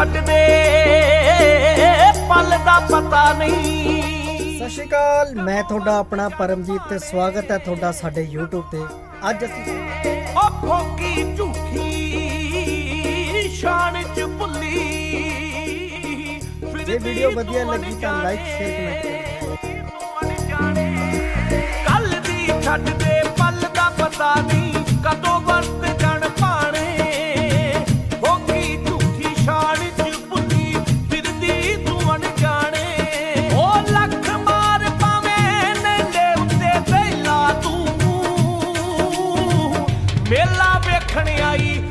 ਛੱਡਦੇ ਪਲ ਦਾ ਪਤਾ ਨਹੀਂ। ਸਤਿ ਸ਼੍ਰੀ ਅਕਾਲ ਮੈਂ ਤੁਹਾਡਾ ਆਪਣਾ ਪਰਮਜੀਤ ਤੇ ਸਵਾਗਤ ਹੈ ਤੁਹਾਡਾ ਸਾਡੇ YouTube ਤੇ। ਅੱਜ ਅਸੀਂ ਉਹ ਫੋਕੀ ਝੂਠੀ ਸ਼ਾਨ ਚ ਭੁੱਲੀ। ਜੇ ਵੀਡੀਓ ਵਧੀਆ ਲੱਗੀ ਤਾਂ ਲਾਈਕ ਸ਼ੇਅਰ ਕਮੈਂਟ ਕਰੋ ਮੇਲਾ ਵੇਖਣ ਆਈ।